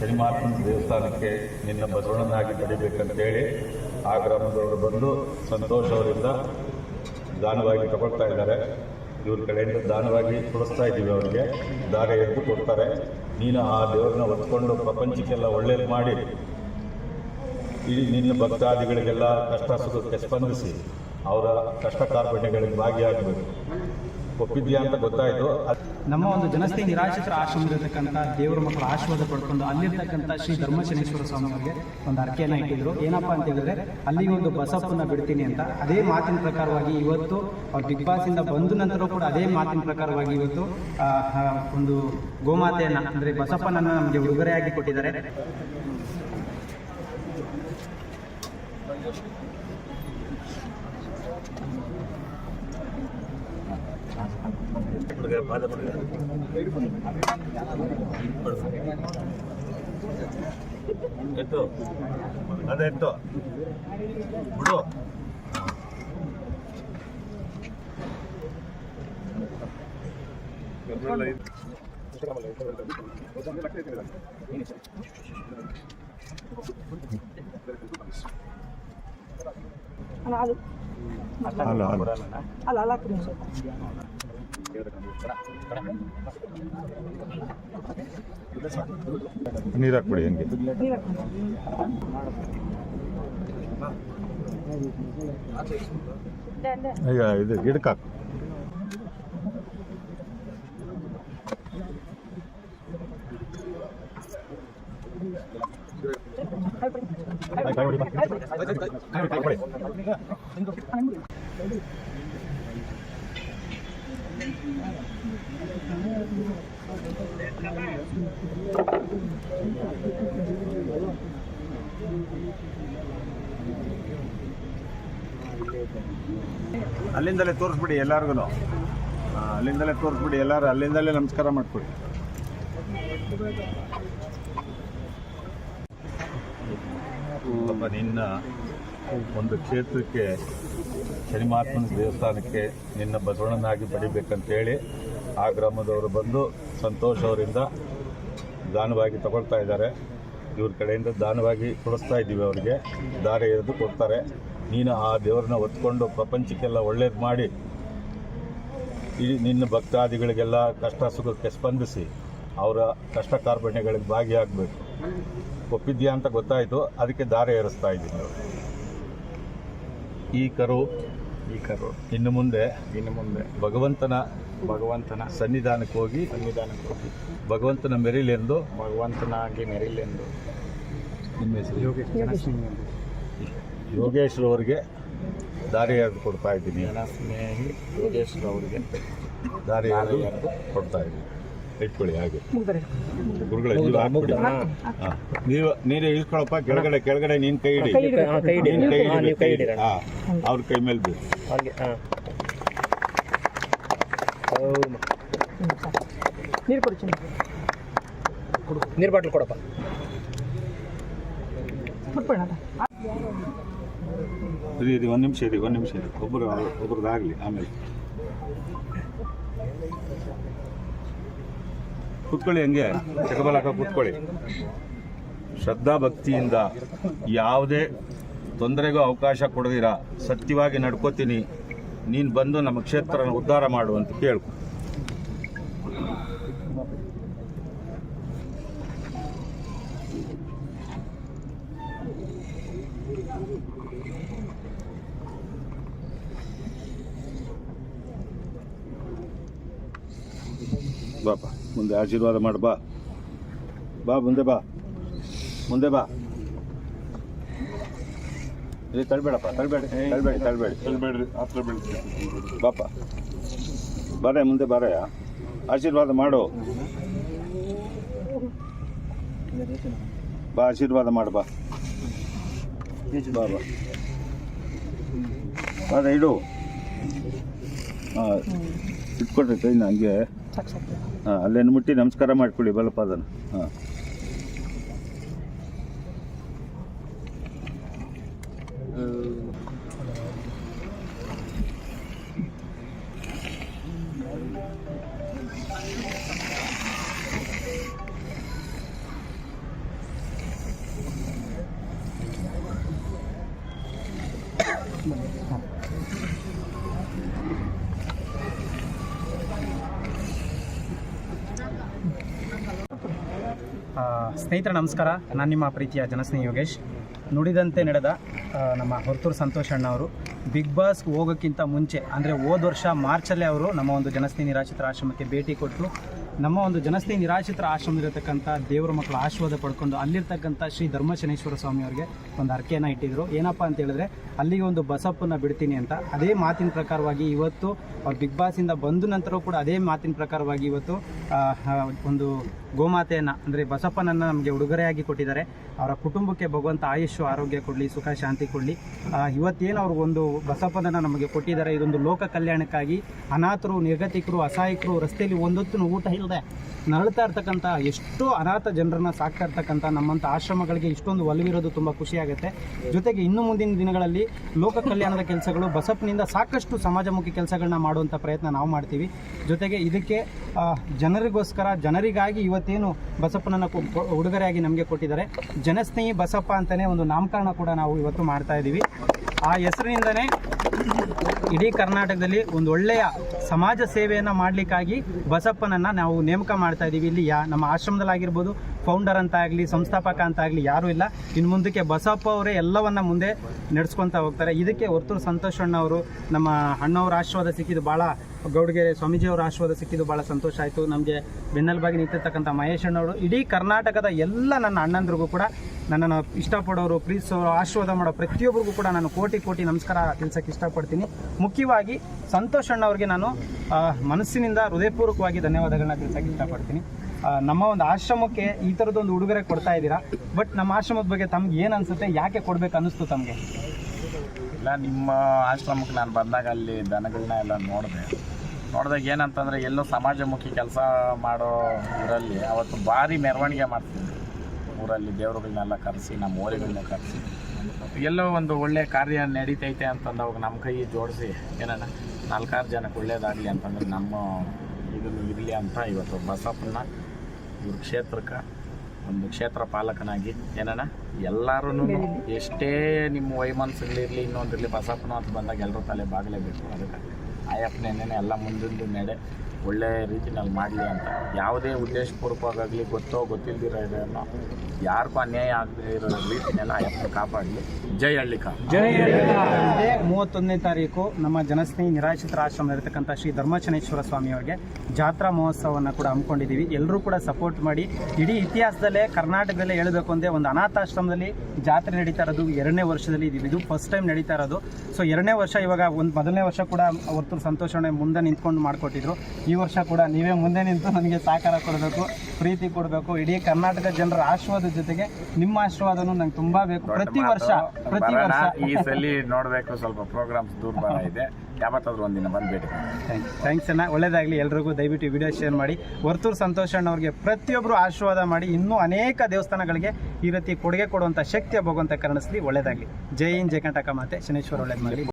ಶನಿಮಾತನ ದೇವಸ್ಥಾನಕ್ಕೆ ನಿನ್ನ ಬಸವಣ್ಣನಾಗಿ ಪಡಿಬೇಕಂತೇಳಿ ಆ ಗ್ರಾಮದವರು ಬಂದು ಸಂತೋಷ್ ಅವರಿಂದ ದಾನವಾಗಿ ತಗೊಳ್ತಾ ಇದ್ದಾರೆ. ಇವ್ರ ಕಡೆಯಿಂದ ದಾನವಾಗಿ ಕೊಡಿಸ್ತಾ ಇದ್ದೀವಿ ಅವರಿಗೆ. ದಾರ ಎದ್ದು ಕೊಡ್ತಾರೆ. ನೀನು ಆ ದೇವ್ರನ್ನ ಹೊತ್ಕೊಂಡು ಪ್ರಪಂಚಕ್ಕೆಲ್ಲ ಒಳ್ಳೇದು ಮಾಡಿ. ಇಡೀ ನಿನ್ನ ಭಕ್ತಾದಿಗಳಿಗೆಲ್ಲ ಕಷ್ಟ ಸುಖಕ್ಕೆ ಸ್ಪಂದಿಸಿ. ಅವರ ಕಷ್ಟ ಕಾರ್ಪಣ್ಯಗಳಿಗೆ ಭಾಗಿಯಾಗಬೇಕು. ಒಪ್ಪಿದ್ಯಾ ಅಂತ ಗೊತ್ತಾಯಿತು. ನಮ್ಮ ಒಂದು ಜನಸ್ಥೆ ನಿರಾಶ್ರಿತರ ಆಶ್ರಮದಲ್ಲಿರ್ತಕ್ಕಂಥ ದೇವರ ಮಕ್ಕಳ ಆಶೀರ್ವಾದ ಪಡ್ಕೊಂಡು ಅಲ್ಲಿರ್ತಕ್ಕಂಥ ಶ್ರೀ ಧರ್ಮಶನೇಶ್ವರ ಸ್ವಾಮಿ ಅವರಿಗೆ ಒಂದು ಅರ್ಕೆಯನ್ನು ಇಟ್ಟಿದ್ರು. ಏನಪ್ಪಾ ಅಂತ ಹೇಳಿದ್ರೆ, ಅಲ್ಲಿ ಒಂದು ಬಸಪ್ಪನ್ನ ಬಿಡ್ತೀನಿ ಅಂತ. ಅದೇ ಮಾತಿನ ಪ್ರಕಾರವಾಗಿ ಇವತ್ತು ಬಿಗ್ ಬಾಸ್ ಇಂದ ಬಂದ ನಂತರ ಕೂಡ ಅದೇ ಮಾತಿನ ಪ್ರಕಾರವಾಗಿ ಇವತ್ತು ಒಂದು ಗೋಮಾತೆಯನ್ನ, ಅಂದ್ರೆ ಬಸಪ್ಪನನ್ನ ನಮಗೆ ಉಡುಗೊರೆಯಾಗಿ ಕೊಟ್ಟಿದ್ದಾರೆ. ಎತ್ತು ಅದೆತ್ತು ಬಿಡು ಅಲ್ಲ ಅದು ಅಲ್ಲ ಅಲ್ಲ ಅಲ್ಲ ಅಲ್ಲ ಹಾಕ್ರಿ ಸ್ವಲ್ಪ ನೀರು ಹಾಕ್ಬಿಡಿ ಹಂಗೆ ನೀರು ಹಾಕ್ರಿ. ಡೆ, ಡೆ. ಈಗ ಇದು ಗಿಡಕ್ಕೆ ಹಾಕು ಅಲ್ಲಿಂದಲೇ ತೋರಿಸ್ಬಿಡಿ ಎಲ್ಲರಿಗೂ ಅಲ್ಲಿಂದಲೇ ತೋರಿಸ್ಬಿಡಿ ಎಲ್ಲರೂ, ಅಲ್ಲಿಂದಲೇ ನಮಸ್ಕಾರ ಮಾಡ್ಕೊಡಿ. ನಿನ್ನ ಒಂದು ಕ್ಷೇತ್ರಕ್ಕೆ ಶನಿಮಾತ್ಮನ ದೇವಸ್ಥಾನಕ್ಕೆ ನಿನ್ನ ಬಸವಣ್ಣನಾಗಿ ಪಡಿಬೇಕಂತೇಳಿ ಆ ಗ್ರಾಮದವರು ಬಂದು ಸಂತೋಷ್ ಅವರಿಂದ ದಾನವಾಗಿ ತಗೊಳ್ತಾ ಇದ್ದಾರೆ. ಇವ್ರ ಕಡೆಯಿಂದ ದಾನವಾಗಿ ಕೊಡಿಸ್ತಾ ಇದ್ದೀವಿ ಅವರಿಗೆ. ದಾರಿ ಎರೆದು ಕೊಡ್ತಾರೆ. ನೀನು ಆ ದೇವ್ರನ್ನ ಹೊತ್ಕೊಂಡು ಪ್ರಪಂಚಕ್ಕೆಲ್ಲ ಒಳ್ಳೇದು ಮಾಡಿ. ಇಡೀ ನಿನ್ನ ಭಕ್ತಾದಿಗಳಿಗೆಲ್ಲ ಕಷ್ಟ ಸುಖಕ್ಕೆ ಸ್ಪಂದಿಸಿ. ಅವರ ಕಷ್ಟ ಕಾರ್ಪಣ್ಯಗಳಿಗೆ ಭಾಗಿಯಾಗಬೇಕು. ಒಪ್ಪಿದ್ಯಾ ಅಂತ ಗೊತ್ತಾಯಿತು. ಅದಕ್ಕೆ ದಾರ ಏರಿಸ್ತಾ ಇದ್ದೀನಿ ಈ ಕರು ಈ ಕರು. ಇನ್ನು ಮುಂದೆ ಇನ್ನು ಮುಂದೆ. ಭಗವಂತನ ಭಗವಂತನ ಸನ್ನಿಧಾನಕ್ಕೆ ಹೋಗಿ ಸನ್ನಿಧಾನಕ್ಕೆ ಹೋಗಿ. ಭಗವಂತನ ಮೆರಿಲೆಂದು ಭಗವಂತನಾಗಿ ಮೆರಿಲೆಂದು ನಿಮ್ಮ ಹೆಸರು? ಯೋಗೇಶ್ ಯೋಗೇಶ್ರವರಿಗೆ ದಾರಿ ಎರೆದು ಕೊಡ್ತಾ ಇದ್ದೀನಿ? ಜನಸ್ನೇಹಿ ಯೋಗೇಶ್ ಅವರಿಗೆ ದಾರಿ ಎರೆದು ಕೊಡ್ತಾ ಇದ್ದೀನಿ. ಇಟ್ಕೊಳ್ಳಿ ಹಾಗೆ. ಗುರುಗಳ ನೀವು ಹಾಕ್ಬಿಡಿ. ಹಾ. ನೀವು ನೀರೇ ಇಳ್ಕೊಳಪ್ಪ ಕೆಳಗಡೆ ಕೆಳಗಡೆ ನೀನು ಕೈ ಹಿಡಿ ಕೈ ಹಿಡಿ. ನೀನ್ ಕೈ ಹಿಡಿ ಕೈ ಹಿಡಿ ಹಾ ಅವ್ರ ಕೈ ಮೇಲೆ ಬಿಡಿ. ಹಾಗೆ ಹಾಂ. ನೀರು ಕೊಡು, ಚಿನ್ನ. ನೀರು ಬಾಟ್ಲು ಕೊಡಪ್ಪ. ಇದು ಇರಿ ಒಂದು ನಿಮಿಷ ಇದೆ ಒಂದು ನಿಮಿಷ ಇದೆ ಒಬ್ಬರು ಒಬ್ಬರದಾಗಲಿ ಆಮೇಲೆ. ಕುತ್ಕೊಳ್ಳಿ ಹಂಗೆ, ಚಕಬಲಾಕ ಕುತ್ಕೊಳ್ಳಿ. ಶ್ರದ್ಧಾ ಭಕ್ತಿಯಿಂದ ಯಾವುದೇ ತೊಂದರೆಗೂ ಅವಕಾಶ ಕೊಡದಿರ, ಸತ್ಯವಾಗಿ ನಡ್ಕೋತೀನಿ. ನೀನು ಬಂದು ನಮ್ಮ ಕ್ಷೇತ್ರನ ಉದ್ಧಾರ ಮಾಡು ಅಂತ ಕೇಳ್ಕೊ. ಬಾಪ. ಮುಂದೆ ಆಶೀರ್ವಾದ ಮಾಡು ಬಾ. ಬಾ ಮುಂದೆ ಬಾ. ಮುಂದೆ ಬಾ. ಇಲ್ಲಿ ತಳ್ಬೇಡಪ್ಪ ತಳ್ಬೇಡಿ ತಳ್ಬೇಡಿ ತಳ್ಬೇಡಿ. ತಳ್ಬೇಡ್ರಿ ಹತ್ರ ಬೆಳೆಸಿ ಬಾಪ. ಬಾರೆ ಮುಂದೆ ಬಾರಯ್ಯ ಆಶೀರ್ವಾದ ಮಾಡು. ಬಾ ಆಶೀರ್ವಾದ ಮಾಡು ಬಾ. ಬಾ ಬಾ. ಬಾರೆ ಇಡು. ಹಾಂ ಇಟ್ಕೊಡ್ರಿ ಕೈನ ಹಂಗೆ. ಹಾಂ ಅಲ್ಲೇನು ಮುಟ್ಟಿ ನಮಸ್ಕಾರ ಮಾಡ್ಕೊಳ್ಳಿ ಬಲಪಾದನ. ಹಾಂ. ಸ್ನೇಹಿತರೆ, ನಮಸ್ಕಾರ. ನಾನು ನಿಮ್ಮ ಪ್ರೀತಿಯ ಜನಸ್ನೇಹಿ ಯೋಗೇಶ್. ನುಡಿದಂತೆ ನಡೆದ ನಮ್ಮ ಹೊರತೂರು ಸಂತೋಷ್ ಅಣ್ಣ ಅವರು, ಬಿಗ್ ಬಾಸ್ ಹೋಗೋಕ್ಕಿಂತ ಮುಂಚೆ, ಅಂದರೆ ಹೋದ ವರ್ಷ ಮಾರ್ಚಲ್ಲೇ ಅವರು ನಮ್ಮ ಒಂದು ಜನಸ್ನೇಹಿ ನಿರಾಶ್ರಿತರ ಆಶ್ರಮಕ್ಕೆ ಭೇಟಿ ಕೊಟ್ಟು ನಮ್ಮ ಒಂದು ಜನಸ್ನೇಹಿ ನಿರಾಶ್ರಿತರ ಆಶ್ರಮದಲ್ಲಿರ್ತಕ್ಕಂಥ ದೇವರ ಮಕ್ಕಳ ಆಶೀರ್ವಾದ ಪಡ್ಕೊಂಡು ಅಲ್ಲಿರ್ತಕ್ಕಂಥ ಶ್ರೀ ಧರ್ಮಶನೇಶ್ವರ ಸ್ವಾಮಿ ಅವರಿಗೆ ಒಂದು ಅರ್ಕೆಯನ್ನು ಇಟ್ಟಿದ್ರು. ಏನಪ್ಪ ಅಂತ ಹೇಳಿದ್ರೆ, ಅಲ್ಲಿಗೆ ಒಂದು ಬಸಪ್ಪನ್ನ ಬಿಡ್ತೀನಿ ಅಂತ. ಅದೇ ಮಾತಿನ ಪ್ರಕಾರವಾಗಿ ಇವತ್ತು ಬಿಗ್ ಬಾಸಿಂದ ಬಂದ ನಂತರ ಕೂಡ ಅದೇ ಮಾತಿನ ಪ್ರಕಾರವಾಗಿ ಇವತ್ತು ಒಂದು ಗೋಮಾತೆಯನ್ನು, ಅಂದರೆ ಬಸಪ್ಪನನ್ನು ನಮಗೆ ಉಡುಗೊರೆಯಾಗಿ ಕೊಟ್ಟಿದ್ದಾರೆ. ಅವರ ಕುಟುಂಬಕ್ಕೆ ಭಗವಂತ ಆಯುಷ್ಯ, ಆರೋಗ್ಯ ಕೊಡಲಿ, ಸುಖ, ಶಾಂತಿ ಕೊಡಲಿ. ಇವತ್ತೇನು ಅವರು ಒಂದು ಬಸಪ್ಪನನ್ನು ನಮಗೆ ಕೊಟ್ಟಿದ್ದಾರೆ, ಇದೊಂದು ಲೋಕ ಕಲ್ಯಾಣಕ್ಕಾಗಿ ಅನಾಥರು, ನಿರ್ಗತಿಕರು, ಅಸಹಾಯಕರು ರಸ್ತೆಯಲ್ಲಿ ಒಂದೊತ್ತು ಊಟ ಇಲ್ಲದೆ ನರಳ್ತಾ ಇರ್ತಕ್ಕಂಥ ಎಷ್ಟೋ ಅನಾಥ ಜನರನ್ನ ಸಾಕ್ತಾ ಇರ್ತಕ್ಕಂಥ ನಮ್ಮಂಥ ಆಶ್ರಮಗಳಿಗೆ ಇಷ್ಟೊಂದು ಒಲವಿರೋದು ತುಂಬ ಖುಷಿಯಾಗುತ್ತೆ ಜೊತೆಗೆ ಇನ್ನು ಮುಂದಿನ ದಿನಗಳಲ್ಲಿ ಲೋಕ ಕಲ್ಯಾಣದ ಕೆಲಸಗಳು ಬಸಪ್ಪನಿಂದ ಸಾಕಷ್ಟು ಸಮಾಜಮುಖಿ ಕೆಲಸಗಳನ್ನ ಮಾಡುವಂಥ ಪ್ರಯತ್ನ ನಾವು ಮಾಡ್ತೀವಿ. ಜೊತೆಗೆ ಇದಕ್ಕೆ ಜನರಿಗೋಸ್ಕರ, ಜನರಿಗಾಗಿ ಇವತ್ತೇನು ಬಸಪ್ಪನನ್ನು ಉಡುಗೊರೆಯಾಗಿ ನಮಗೆ ಕೊಟ್ಟಿದ್ದಾರೆ. ಜನಸ್ನೇಹಿ ಬಸಪ್ಪ ಅಂತಲೇ ಒಂದು ನಾಮಕರಣ ಕೂಡ ನಾವು ಇವತ್ತು ಮಾಡ್ತಾ ಇದ್ದೀವಿ ಆ ಹೆಸರಿನಿಂದನೇ ಇಡೀ ಕರ್ನಾಟಕದಲ್ಲಿ ಒಂದು ಒಳ್ಳೆಯ ಸಮಾಜ ಸೇವೆಯನ್ನು ಮಾಡಲಿಕ್ಕಾಗಿ ಬಸಪ್ಪನನ್ನು ನಾವು ನೇಮಕ ಮಾಡ್ತಾ ಇದ್ದೀವಿ. ಇಲ್ಲಿ ಯಾ ನಮ್ಮ ಆಶ್ರಮದಲ್ಲಾಗಿರ್ಬೋದು ಫೌಂಡರ್ ಅಂತ ಆಗಲಿ, ಸಂಸ್ಥಾಪಕ ಅಂತ ಆಗಲಿ ಯಾರೂ ಇಲ್ಲ. ಇನ್ನು ಮುಂದಕ್ಕೆ ಬಸಪ್ಪ ಅವರೇ ಎಲ್ಲವನ್ನು ಮುಂದೆ ನಡೆಸ್ಕೊತಾ ಹೋಗ್ತಾರೆ. ಇದಕ್ಕೆ ಹೊರತೂರು ಸಂತೋಷ್ ಅಣ್ಣವರು ನಮ್ಮ ಅಣ್ಣವ್ರ ಆಶೀರ್ವಾದ ಸಿಕ್ಕಿದ್ದು ಭಾಳ ಗೌಡಗೆರೆ ಸ್ವಾಮೀಜಿಯವರ ಆಶೀರ್ವಾದ ಸಿಕ್ಕಿದ್ದು ಭಾಳ ಸಂತೋಷ ಆಯಿತು. ನಮಗೆ ಬೆನ್ನೆಲುಬಾಗಿ ನಿಂತಿರ್ತಕ್ಕಂಥ ಮಹೇಶ್ ಅಣ್ಣವರು, ಇಡೀ ಕರ್ನಾಟಕದ ಎಲ್ಲ ನನ್ನ ಅಣ್ಣಂದ್ರಿಗೂ ಕೂಡ ನನ್ನನ್ನು ಇಷ್ಟಪಡೋರು, ಪ್ರೀತಿಸೋರು, ಆಶೀರ್ವಾದ ಮಾಡೋ ಪ್ರತಿಯೊಬ್ಬರಿಗೂ ಕೂಡ ನಾನು ಕೋಟಿ ಕೋಟಿ ನಮಸ್ಕಾರ ತಿಳಿಸೋಕ್ಕೆ ಇಷ್ಟಪಡ್ತೀನಿ. ಮುಖ್ಯವಾಗಿ ಸಂತೋಷ್ ಅಣ್ಣವ್ರಿಗೆ ನಾನು ಮನಸ್ಸಿನಿಂದ ಹೃದಯಪೂರ್ವಕವಾಗಿ ಧನ್ಯವಾದಗಳನ್ನ ತಿಳಿಸಕ್ಕೆ ಇಷ್ಟಪಡ್ತೀನಿ. ನಮ್ಮ ಒಂದು ಆಶ್ರಮಕ್ಕೆ ಈ ಥರದ್ದೊಂದು ಉಡುಗೊರೆ ಕೊಡ್ತಾ ಇದ್ದೀರಾ? ಬಟ್ ನಮ್ಮ ಆಶ್ರಮದ ಬಗ್ಗೆ ತಮ್ಗೆ ಏನು ಅನಿಸುತ್ತೆ? ಯಾಕೆ ಕೊಡ್ಬೇಕು ಅನ್ನಿಸ್ತು ತಮಗೆ? ಇಲ್ಲ, ನಿಮ್ಮ ಆಶ್ರಮಕ್ಕೆ ನಾನು ಬಂದಾಗ ಅಲ್ಲಿ ದನಗಳನ್ನ ಎಲ್ಲ ನೋಡಿದೆ. ನೋಡಿದಾಗ ಏನಂತಂದರೆ ಎಲ್ಲೋ ಸಮಾಜಮುಖಿ ಕೆಲಸ ಮಾಡೋ ಇದರಲ್ಲಿ ಅವತ್ತು ಭಾರಿ ಮೆರವಣಿಗೆ ಮಾಡ್ತಿದ್ವಿ ಊರಲ್ಲಿ ದೇವರುಗಳನ್ನೆಲ್ಲ ಕರೆಸಿ, ನಮ್ಮ ಓರಿಗಳನ್ನ ಕರೆಸಿ. ಎಲ್ಲೋ ಒಂದು ಒಳ್ಳೆ ಕಾರ್ಯ ನಡೀತೈತೆ ಅಂತಂದವಾಗ ನಮ್ಮ ಕೈ ಜೋಡಿಸಿ, ಏನಣ್ಣ, ನಾಲ್ಕಾರು ಜನಕ್ಕೆ ಒಳ್ಳೇದಾಗಲಿ ಅಂತಂದ್ರೆ ನಮ್ಮ ಇದನ್ನು ಇರಲಿ ಅಂತ ಇವತ್ತು ಬಸಪ್ಪನ ಇವ್ರ ಕ್ಷೇತ್ರಕ್ಕೆ, ಒಂದು ಕ್ಷೇತ್ರ ಪಾಲಕನಾಗಿ, ಏನಣ್ಣ ಎಲ್ಲರೂ ಎಷ್ಟೇ ನಿಮ್ಮ ವೈಮನಸ್ಸುಗಳಿರಲಿ, ಇನ್ನೊಂದಿರಲಿ ಬಸಪ್ಪನ ಅಂತ ಬಂದಾಗ ಎಲ್ಲರೂ ತಲೆ ಬಾಗಲೇಬೇಕು ಅದಕ್ಕೆ ಆಯಪ್ಪನೇನೆ ಎಲ್ಲ ಮುಂದಿಂದು ನಡೆ. ಒಳ್ಳೆ ರೀತಿನಲ್ಲಿ ಮಾಡಲಿ ಅಂತ. ಯಾವುದೇ ಉದ್ದೇಶಪೂರ್ವಕವಾಗಲಿ ಗೊತ್ತೋ ಗೊತ್ತಿಲ್ಲದಿರೋ ಇದನ್ನು ಯಾರಿಗೂ ಅನ್ಯಾಯ ಆಗದೇ ಇರೋ ರೀತಿನೆಲ್ಲ ಆಯಪ್ಪನ ಕಾಪಾಡಲಿ. ಜೈ ಹಳ್ಳಿಕ. ಇದೇ ಮೂವತ್ತೊಂದನೇ ತಾರೀಕು ನಮ್ಮ ಜನಸ್ನೇಹಿ ನಿರಾಶ್ರಿತರ ಆಶ್ರಮ ಇರತಕ್ಕಂಥ ಶ್ರೀ ಧರ್ಮಚನೇಶ್ವರ ಸ್ವಾಮಿಯವರಿಗೆ ಜಾತ್ರಾ ಮಹೋತ್ಸವವನ್ನು ಕೂಡ ಹಮ್ಮಿಕೊಂಡಿದ್ದೀವಿ. ಎಲ್ಲರೂ ಕೂಡ ಸಪೋರ್ಟ್ ಮಾಡಿ. ಇಡೀ ಇತಿಹಾಸದಲ್ಲೇ ಕರ್ನಾಟಕದಲ್ಲೇ ಹೇಳಬೇಕು ಅಂದರೆ ಒಂದು ಅನಾಥಾಶ್ರಮದಲ್ಲಿ ಜಾತ್ರೆ ನಡೀತಾ ಇರೋದು ಎರಡನೇ ವರ್ಷದಲ್ಲಿ ಇದು ಇದು ಫಸ್ಟ್ ಟೈಮ್ ನಡೀತಾ ಇರೋದು. ಸೊ ಎರಡನೇ ವರ್ಷ ಇವಾಗ ಒಂದು, ಮೊದಲನೇ ವರ್ಷ ಕೂಡ ಹೊರತು ಸಂತೋಷಣೆ ಮುಂದೆ ನಿಂತ್ಕೊಂಡು ಮಾಡಿಕೊಟ್ಟಿದ್ರು. ಈ ವರ್ಷ ಕೂಡ ನೀವೇ ಮುಂದೆ ನಿಂತು ನನಗೆ ಸಹಕಾರ ಕೊಡಬೇಕು ಪ್ರೀತಿ ಕೊಡಬೇಕು. ಇಡೀ ಕರ್ನಾಟಕ ಜನರ ಆಶೀರ್ವಾದ ಜೊತೆಗೆ ನಿಮ್ಮ ಆಶೀರ್ವಾದನೂ ನಂಗೆ ತುಂಬಾ ಬೇಕು. ಪ್ರತಿ ವರ್ಷ ಪ್ರತಿ ವರ್ಷ. ಈ ಸಲ ನೋಡಬೇಕು ಸ್ವಲ್ಪ ಪ್ರೋಗ್ರಾಮ್ಸ್ ದೂರ ಇದೆ. ಯಾವತ್ತಾದ್ರೂ ಒಂದಿನ ಬಂದು ಭೇಟಿ ಥ್ಯಾಂಕ್ಸ್ ಅಣ್ಣ. ಒಳ್ಳೇದಾಗಲಿ ಎಲ್ರಿಗೂ. ದಯವಿಟ್ಟು ವಿಡಿಯೋ ಶೇರ್ ಮಾಡಿ. ವರ್ತೂರು ಸಂತೋಷ್ ಅಣ್ಣವ್ರಿಗೆ ಪ್ರತಿಯೊಬ್ಬರು ಆಶೀರ್ವಾದ ಮಾಡಿ. ಇನ್ನೂ ಅನೇಕ ದೇವಸ್ಥಾನಗಳಿಗೆ ಈ ರೀತಿ ಕೊಡುಗೆ ಕೊಡುವಂಥ ಶಕ್ತಿಯ ಭಗವಂತ ಕರ್ಣಿಸ್ಲಿ. ಒಳ್ಳೇದಾಗಲಿ. ಜೈ ಇನ್ ಜಯ ಕಂಟಕ ಮಾತೆ ಶನೇಶ್ವರ ಒಳ್ಳೇದು ಮಾಡಲಿ.